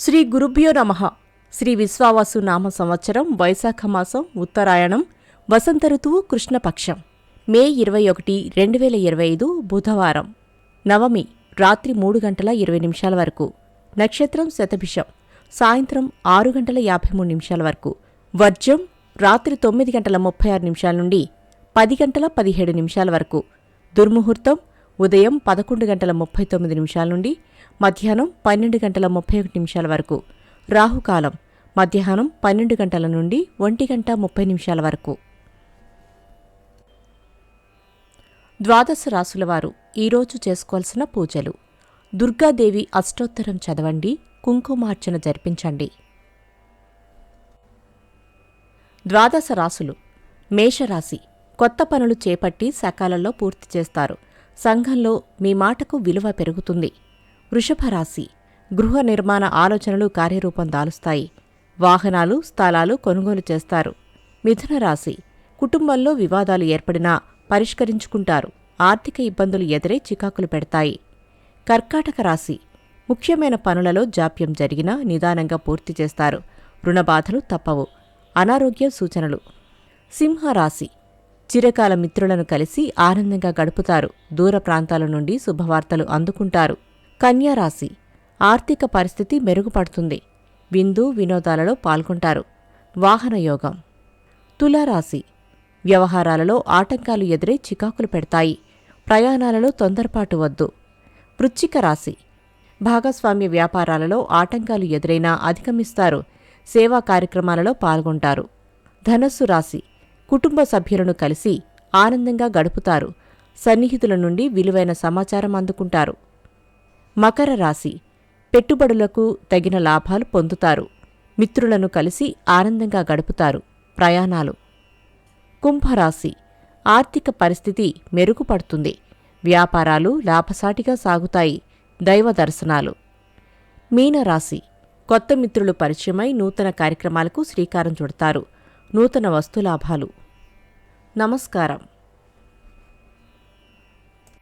శ్రీ గురుభ్యో నమ. శ్రీ విశ్వావాసు నామ సంవత్సరం వైశాఖ మాసం ఉత్తరాయణం వసంత ఋతువు కృష్ణపక్షం. మే ఇరవై ఒకటి రెండు వేల ఇరవై ఐదు బుధవారం. నవమి రాత్రి మూడు గంటల ఇరవై నిమిషాల వరకు. నక్షత్రం శతభిషం. సాయంత్రం ఆరు గంటల యాభై మూడు నిమిషాల వరకు. వర్జం రాత్రి తొమ్మిది గంటల ముప్పై ఆరు నిమిషాల నుండి పది గంటల పదిహేడు నిమిషాల వరకు. దుర్ముహూర్తం ఉదయం పదకొండు గంటల ముప్పై తొమ్మిది నిమిషాల నుండి మధ్యాహ్నం పన్నెండు గంటల ముప్పై ఒకటి నిమిషాల వరకు. రాహుకాలం మధ్యాహ్నం పన్నెండు గంటల నుండి ఒంటి గంట ముప్పై నిమిషాల వరకు. ద్వాదశ రాసుల వారు ఈరోజు చేసుకోవాల్సిన పూజలు. దుర్గాదేవి అష్టోత్తరం చదవండి కుంకుమార్చన జరిపించండి. ద్వాదశ రాసులు మేషరాశి కొత్త పనులు చేపట్టి సకాలంలో పూర్తి చేస్తారు. సంఘంలో మీ మాటకు విలువ పెరుగుతుంది. వృషభ రాశి. గృహ నిర్మాణ ఆలోచనలు కార్యరూపం దాలుస్తాయి. వాహనాలు స్థలాలు కొనుగోలు చేస్తారు. మిథున రాశి. కుటుంబంలో వివాదాలు ఏర్పడినా పరిష్కరించుకుంటారు. ఆర్థిక ఇబ్బందులు ఎదురై చికాకులు పెడతాయి. కర్కాటక రాశి. ముఖ్యమైన పనులలో జాప్యం జరిగినా నిదానంగా పూర్తి చేస్తారు. రుణబాధలు తప్పవు. అనారోగ్య సూచనలు. సింహరాశి. చిరకాల మిత్రులను కలిసి ఆనందంగా గడుపుతారు. దూర ప్రాంతాల నుండి శుభవార్తలు అందుకుంటారు. కన్యారాశి ఆర్థిక పరిస్థితి మెరుగుపడుతుంది. విందు వినోదాలలో పాల్గొంటారు. వాహనయోగం తులారాశి. వ్యవహారాలలో ఆటంకాలు ఎదురై చికాకులు పెడతాయి. ప్రయాణాలలో తొందరపాటు వద్దు. వృచ్చిక రాశి. భాగస్వామ్య వ్యాపారాలలో ఆటంకాలు ఎదురైనా అధిగమిస్తారు. సేవా కార్యక్రమాలలో పాల్గొంటారు. ధనస్సు రాశి. కుటుంబ సభ్యులను కలిసి ఆనందంగా గడుపుతారు. సన్నిహితుల నుండి విలువైన సమాచారం అందుకుంటారు. మకర రాశి. పెట్టుబడులకు తగిన లాభాలు పొందుతారు. మిత్రులను కలిసి ఆనందంగా గడుపుతారు. ప్రయాణాలు. కుంభరాశి. ఆర్థిక పరిస్థితి మెరుగుపడుతుంది. వ్యాపారాలు లాభసాటిగా సాగుతాయి. దైవ దర్శనాలు. మీనరాశి. కొత్త మిత్రులు పరిచయమై నూతన కార్యక్రమాలకు శ్రీకారం చుడతారు. నూతన వస్తులాభాలు. నమస్కారం.